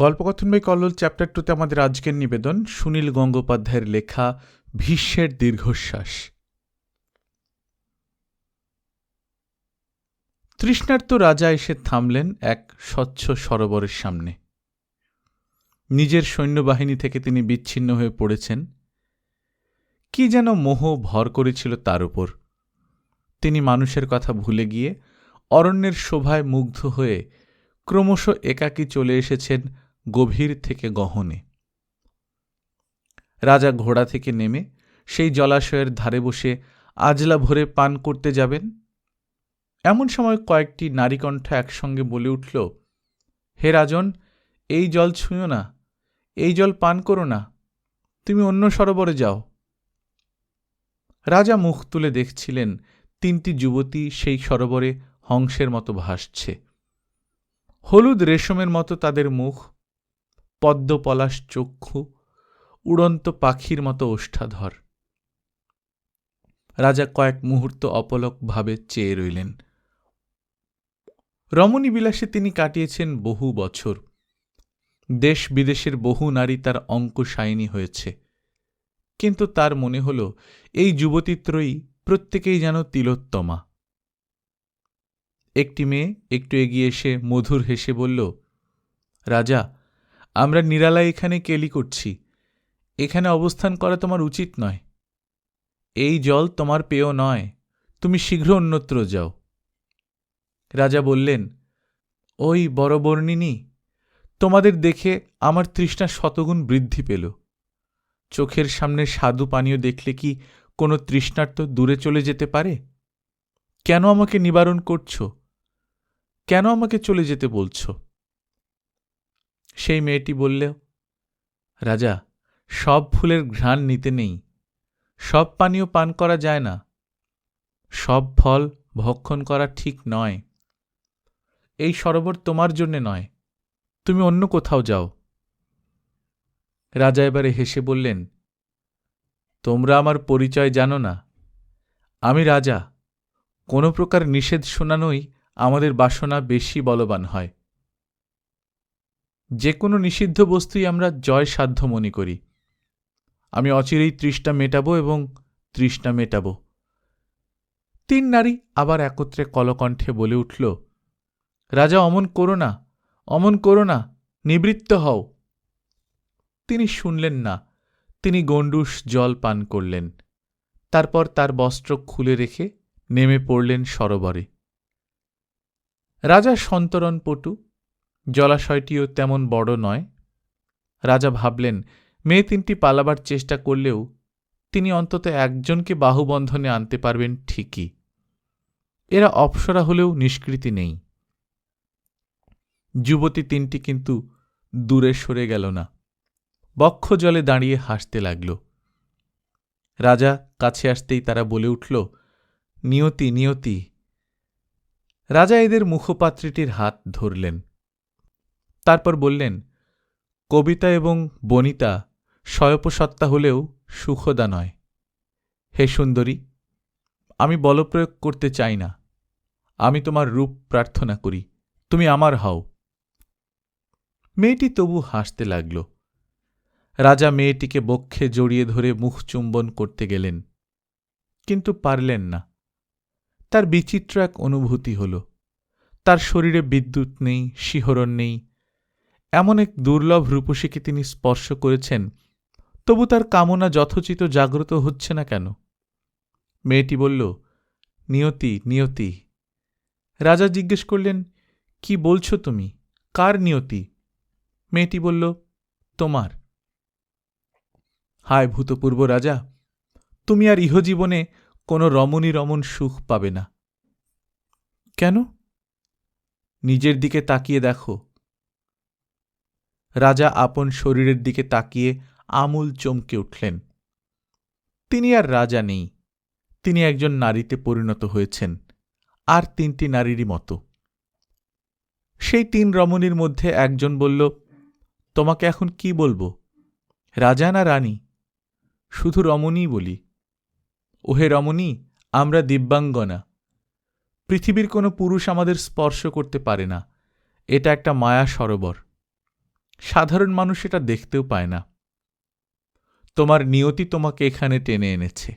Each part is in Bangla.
গল্পকথন বই কল্লোল চ্যাপ্টার টুতে আমাদের আজকের নিবেদন সুনীল গঙ্গোপাধ্যায়ের লেখা ভীষ্মের দীর্ঘশ্বাস। তৃষ্ণার্ত রাজা এসে থামলেন এক স্বচ্ছ সরোবরের সামনে। নিজের সৈন্যবাহিনী থেকে তিনি বিচ্ছিন্ন হয়ে পড়েছেন। কি যেন মোহ ভর করেছিল তার উপর। তিনি মানুষের কথা ভুলে গিয়ে অরণ্যের শোভায় মুগ্ধ হয়ে ক্রমশ একাকী চলে এসেছেন গভীর থেকে গহনে। রাজা ঘোড়া থেকে নেমে সেই জলাশয়ের ধারে বসে আজলা ভরে পান করতে যাবেন? এমন সময় কয়েকটি নারীকণ্ঠ একসঙ্গে বলে উঠল, হে রাজন, এই জল ছুঁয়ো না, এই জল পান করো না, তুমি অন্য সরোবরে যাও। রাজা মুখ তুলে দেখছিলেন তিনটি যুবতী সেই সরোবরে হংসের মতো ভাসছে। হলুদ রেশমের মতো তাদের মুখ পদ্মপলাশ চক্ষু, উড়ন্ত পাখির মতো ওষ্ঠাধর। রাজা কয়েক মুহূর্ত অপলকভাবে চেয়ে রইলেন। রমণী বিলাসে তিনি কাটিয়েছেন বহু বছর। দেশ বিদেশের বহু নারী তার অঙ্কুশায়িনী হয়েছে। কিন্তু তার মনে হল, এই যুবতীত্রয়ী প্রত্যেকেই যেন তিলোত্তমা। একটি মেয়ে একটু এগিয়ে এসে মধুর হেসে বলল, রাজা আমরা নিরালায় এখানে কেলি করছি। এখানে অবস্থান করা তোমার উচিত নয়। এই জল তোমার পেয় নয়। তুমি শীঘ্র অন্যত্র যাও। রাজা বললেন, ওই বড় বর্ণিনী, তোমাদের দেখে আমার তৃষ্ণা শতগুণ বৃদ্ধি পেল। চোখের সামনে স্বাদু পানীয় দেখলে কি কোনো তৃষ্ণার্ত দূরে চলে যেতে পারে? কেন আমাকে নিবারণ করছ? কেন আমাকে চলে যেতে বলছ? সেই মেয়েটি বললে, রাজা, সব ফুলের ঘ্রাণ নিতে নেই। সব পানীয় পান করা যায় না। সব ফল ভক্ষণ করা ঠিক নয়। এই সরোবর তোমার জন্যে নয়। তুমি অন্য কোথাও যাও। রাজা এবারে হেসে বললেন, তোমরা আমার পরিচয় জানো না। আমি রাজা। কোনো প্রকার নিষেধ শোনানোই আমাদের বাসনা বেশি বলবান হয়। যে কোনো নিষিদ্ধ বস্তুই আমরা জয় সাধ্য মনে করি। আমি অচিরেই তৃষ্ণা মেটাব এবং তৃষ্ণা মেটাব। তিন নারী আবার একত্রে কলকণ্ঠে বলে উঠল, রাজা, অমন করো না, অমন করো না, নিবৃত্ত হও। তিনি শুনলেন না, তিনি গণ্ডুস জল পান করলেন। তারপর তার বস্ত্র খুলে রেখে নেমে পড়লেন সরোবরে। রাজা সন্তরণ পটু জলাশয়টিও তেমন বড় নয়। রাজা ভাবলেন, মেয়ে তিনটি পালাবার চেষ্টা করলেও তিনি অন্তত একজনকে বাহুবন্ধনে আনতে পারবেন ঠিকই। এরা অপসরা হলেও নিষ্কৃতি নেই। যুবতী তিনটি কিন্তু দূরে সরে গেল না। বক্ষ জলে দাঁড়িয়ে হাসতে লাগল। রাজা কাছে আসতেই তারা বলে উঠল, নিয়তি নিয়তি। রাজা এদের মুখপাত্রীটির হাত ধরলেন। তারপর বললেন, কবিতা এবং বনিতা স্বয়পসত্তা হলেও সুখদা নয়। হে সুন্দরী, আমি বলপ্রয়োগ করতে চাই না। আমি তোমার রূপ প্রার্থনা করি, তুমি আমার হও। মেয়েটি তবু হাসতে লাগল। রাজা মেয়েটিকে বক্ষে জড়িয়ে ধরে মুখ চুম্বন করতে গেলেন, কিন্তু পারলেন না। তার বিচিত্র এক অনুভূতি হল, তার শরীরে বিদ্যুৎ নেই, শিহরণ নেই এমন এক দুর্লভ রূপসীকে তিনি স্পর্শ করেছেন, তবু তার কামনা যথোচিত জাগ্রত হচ্ছে না কেন? মেয়েটি বলল, নিয়তি নিয়তি। রাজা জিজ্ঞেস করলেন, কি বলছো তুমি? কার নিয়তি? মেয়েটি বলল, তোমার। হায় ভূতপূর্ব রাজা, তুমি আর ইহজীবনে কোনো রমণী রমণ সুখ পাবে না। কেন? নিজের দিকে তাকিয়ে দেখো রাজা আপন শরীরের দিকে তাকিয়ে আমূল চমকে উঠলেন। তিনি আর রাজা নেই। তিনি একজন নারীতে পরিণত হয়েছেন, আর তিনটি নারীরই মতো। সেই তিন রমণীর মধ্যে একজন বলল, তোমাকে এখন কি বলব? রাজা না রানী? শুধু রমণীই বলি। ওহে রমণী, আমরা দিব্যাঙ্গনা। পৃথিবীর কোনো পুরুষ আমাদের স্পর্শ করতে পারে না। এটা একটা মায়া সরোবর। সাধারণ মানুষ এটা দেখতেও পায় না। তোমার নিয়তি তোমাকে এখানে টেনে এনেছে।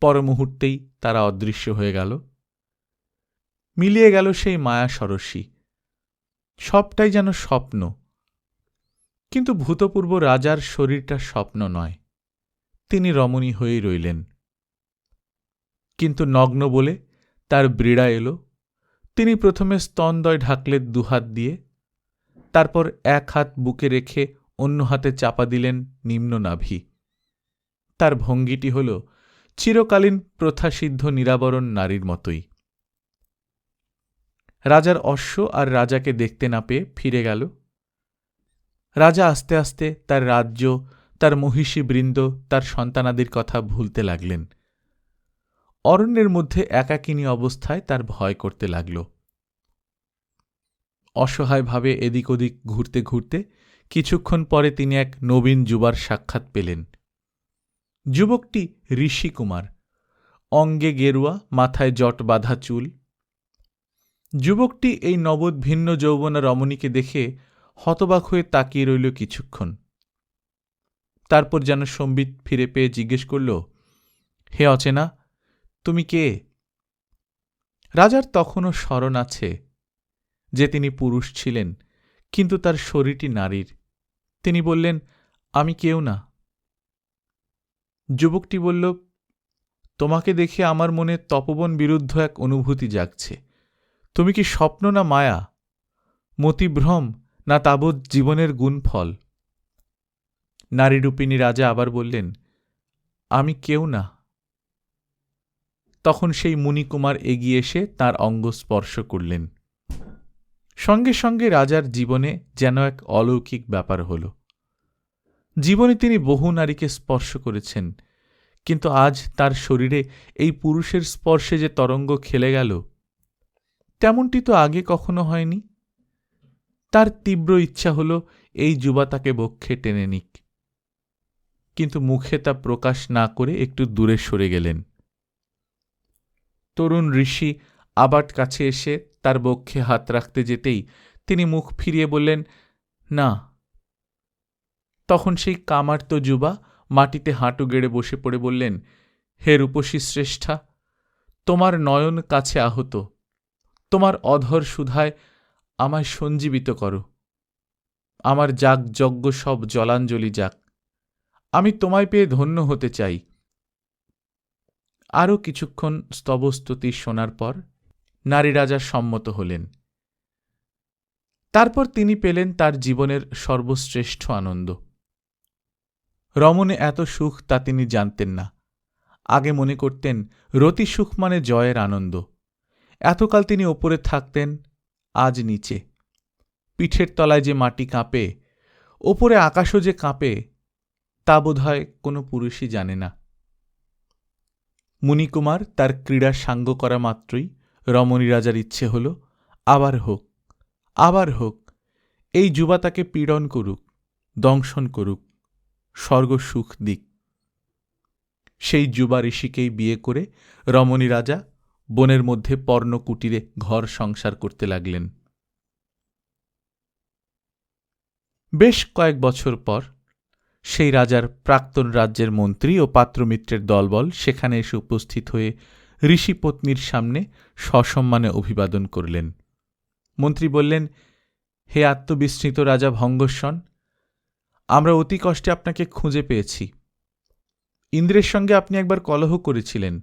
পর মুহূর্তেই তারা অদৃশ্য হয়ে গেল। মিলিয়ে গেল সেই মায়া সরসী। সবটাই যেন স্বপ্ন। কিন্তু ভূতপূর্ব রাজার শরীরটা স্বপ্ন নয়। তিনি রমণী হয়েই রইলেন। কিন্তু নগ্ন বলে তার ব্রীড়া এলো। তিনি প্রথমে স্তনদয় ঢাকলেন দুহাত দিয়ে তারপর এক হাত বুকে রেখে অন্য হাতে চাপা দিলেন নিম্ন নাভি। তার ভঙ্গিটি হল চিরকালীন প্রথাসিদ্ধ নিরাবরণ নারীর মতোই। রাজার অশ্ব আর রাজাকে দেখতে না পেয়ে ফিরে গেল। রাজা আস্তে আস্তে তার রাজ্য, তার মহিষী বৃন্দ, তার সন্তানাদির কথা ভুলতে লাগলেন। অরণ্যের মধ্যে একাকিনী অবস্থায় তার ভয় করতে লাগল। অসহায়ভাবে এদিক ওদিক ঘুরতে ঘুরতে কিছুক্ষণ পরে তিনি এক নবীন যুবার সাক্ষাৎ পেলেন। যুবকটি ঋষিকুমার অঙ্গে গেরুয়া, মাথায় জট বাঁধা চুল। যুবকটি এই নবদ ভিন্ন যৌবনা রমণীকে দেখে হতবাক হয়ে তাকিয়ে রইল কিছুক্ষণ। তারপর যেন সম্বিত ফিরে পেয়ে জিজ্ঞেস করল, হে অচেনা, তুমি কে? রাজার তখনও স্মরণ আছে। যে তিনি পুরুষ ছিলেন, কিন্তু তার শরীরটি নারীর। তিনি বললেন, আমি কেউ না। যুবকটি বলল, তোমাকে দেখে আমার মনে তপবন বিরুদ্ধ এক অনুভূতি জাগছে। তুমি কি স্বপ্ন না মায়া? মতিভ্রম না তাবৎ জীবনের গুণফল? নারীরূপিণী রাজা আবার বললেন, আমি কেউ না। তখন সেই মুনিকুমার এগিয়ে এসে তার অঙ্গ স্পর্শ করলেন। সঙ্গে সঙ্গে রাজার জীবনে যেন এক অলৌকিক ব্যাপার হল। জীবনে তিনি বহু নারীকে স্পর্শ করেছেন, কিন্তু আজ তার শরীরে এই পুরুষের স্পর্শে যে তরঙ্গ খেলে গেল, তেমনটি তো আগে কখনো হয়নি। তার তীব্র ইচ্ছা হল এই যুবা তাকে বক্ষে টেনে নিক। কিন্তু মুখে তা প্রকাশ না করে একটু দূরে সরে গেলেন। তরুণ ঋষি আবার কাছে এসে তার বক্ষে হাত রাখতে যেতেই তিনি মুখ ফিরিয়ে বললেন, না। তখন সেই কামার্ত যুবা মাটিতে হাঁটু গেড়ে বসে পড়ে বললেন, হে রূপসী শ্রেষ্ঠা, তোমার নয়ন কাছে আহত। তোমার অধর সুধায় আমায় সঞ্জীবিত করো। আমার যাগ যজ্ঞ সব জলাঞ্জলি যাক। আমি তোমায় পেয়ে ধন্য হতে চাই। আরও কিছুক্ষণ স্তবস্তুতি শোনার পর নারী রাজা সম্মত হলেন। তারপর তিনি পেলেন তার জীবনের সর্বশ্রেষ্ঠ আনন্দ। রমণে এত সুখ তা তিনি জানতেন না। আগে মনে করতেন, রতি সুখ মানে জয়ের আনন্দ। এতকাল তিনি ওপরে থাকতেন, আজ নিচে। পিঠের তলায় যে মাটি কাঁপে, ওপরে আকাশও যে কাঁপে, তা বোধহয় কোনো পুরুষই জানে না। মুনিকুমার তার ক্রীড়া সাঙ্গ করা মাত্রই রমণী রাজার ইচ্ছে হল, আবার হোক আবার হোক, এই যুবা তাকে পীড়ন করুক, দংশন করুক, স্বর্গ সুখ দিক। সেই যুবা ঋষিকেই বিয়ে করে রমণী রাজা বনের মধ্যে পর্ণকুটিরে ঘর সংসার করতে লাগলেন। বেশ কয়েক বছর পর সেই রাজার প্রাক্তন রাজ্যের মন্ত্রী ও পাত্রমিত্রের দলবল সেখানে এসে উপস্থিত হয়ে ঋষিপত্নীর সামনে সসম্মানে অভিবাদন করলেন। মন্ত্রী বললেন, হে আত্মবিস্মৃত রাজা ভঙ্গস্বন, আমরা অতি কষ্টে আপনাকে খুঁজে পেয়েছি। ইন্দ্রের সঙ্গে আপনি একবার কলহ করেছিলেন।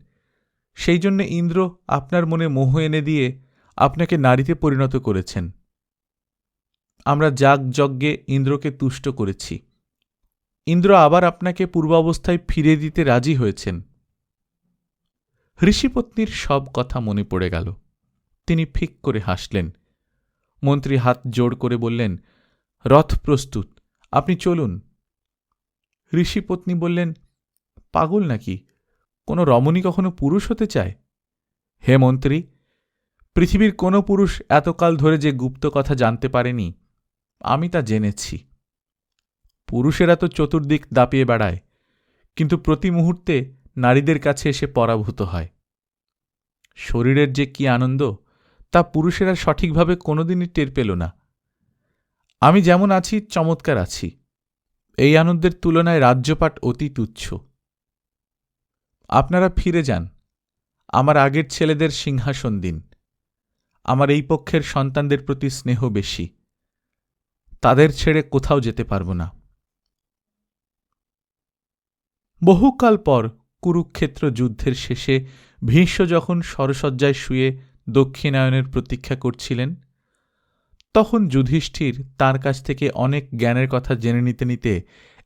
সেই জন্য ইন্দ্র আপনার মনে মোহ এনে দিয়ে আপনাকে নারীতে পরিণত করেছেন। আমরা যাগ যজ্ঞে ইন্দ্রকে তুষ্ট করেছি। ইন্দ্র আবার আপনাকে পূর্বাবস্থায় ফিরে দিতে রাজি হয়েছেন। ঋষিপত্নীর সব কথা মনে পড়ে গেল। তিনি ফিক করে হাসলেন। মন্ত্রী হাত জোড় করে বললেন, রথ প্রস্তুত, আপনি চলুন। ঋষিপত্নী বললেন, পাগল নাকি? কোনো রমণী কখনো পুরুষ হতে চায়? হে মন্ত্রী, পৃথিবীর কোনো পুরুষ এতকাল ধরে যে গুপ্ত কথা জানতে পারেনি, আমি তা জেনেছি। পুরুষেরা তো চতুর্দিক দাপিয়ে বেড়ায়, কিন্তু প্রতি মুহূর্তে নারীদের কাছে এসে পরাভূত হয়। শরীরের যে কি আনন্দ, তা পুরুষেরা সঠিকভাবে কোনোদিনই টের পেল না। আমি যেমন আছি, চমৎকার আছি। এই আনন্দের তুলনায় রাজ্যপাট অতি তুচ্ছ। আপনারা ফিরে যান। আমার আগের ছেলেদের সিংহাসন দিন। আমার এই পক্ষের সন্তানদের প্রতি স্নেহ বেশি। তাদের ছেড়ে কোথাও যেতে পারব না। বহুকাল পর কুরুক্ষেত্র যুদ্ধের শেষে ভীষ্ম যখন সরসজ্জায় শুয়ে দক্ষিণায়নের প্রতীক্ষা করছিলেন, তখন যুধিষ্ঠির তার কাছ থেকে অনেক জ্ঞানের কথা জেনে নিতে নিতে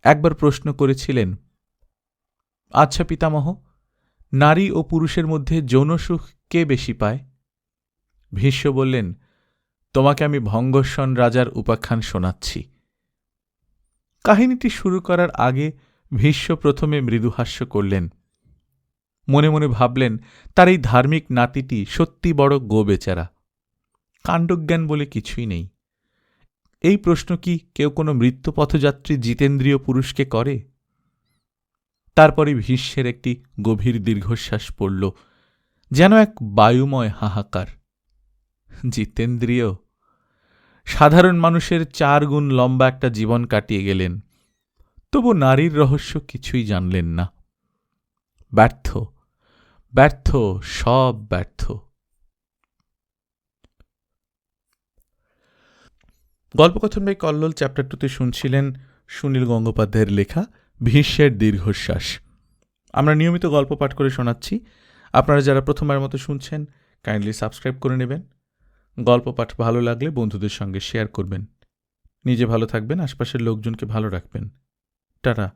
একবার প্রশ্ন করেছিলেন আচ্ছা পিতামহ, নারী ও পুরুষের মধ্যে যৌনসুখ কে বেশি পায়? ভীষ্ম বললেন, তোমাকে আমি ভঙ্গস্বন রাজার উপাখ্যান শোনাচ্ছি। কাহিনীটি শুরু করার আগে ভীষ্ম প্রথমে মৃদুহাস্য করলেন মনে মনে ভাবলেন, তার এই ধার্মিক নাতিটি সত্যি বড় গো বেচারা কাণ্ডজ্ঞান বলে কিছুই নেই। এই প্রশ্ন কি কেউ কোনো মৃত্যুপথযাত্রী জিতেন্দ্রীয় পুরুষকে করে? তারপরে ভীষ্মের একটি গভীর দীর্ঘশ্বাস পড়ল, যেন এক বায়ুময় হাহাকার। জিতেন্দ্রীয়? সাধারণ মানুষের চার গুণ লম্বা একটা জীবন কাটিয়ে গেলেন। তবু নারীর রহস্য কিছুই জানলেন না। ব্যর্থ। ব্যর্থ, সব ব্যর্থ। গল্পকথন বাই কল্লোল চ্যাপ্টার টুতে শুনছিলেন সুনীল গঙ্গোপাধ্যায়ের লেখা ভীষ্মের দীর্ঘশ্বাস। আমরা নিয়মিত গল্প পাঠ করে শোনাচ্ছি। আপনারা যারা প্রথমবার মতো শুনছেন কাইন্ডলি সাবস্ক্রাইব করে নেবেন। গল্প পাঠ ভালো লাগলে বন্ধুদের সঙ্গে শেয়ার করবেন। নিজে ভালো থাকবেন, আশপাশের লোকজনকে ভালো রাখবেন। টাটা।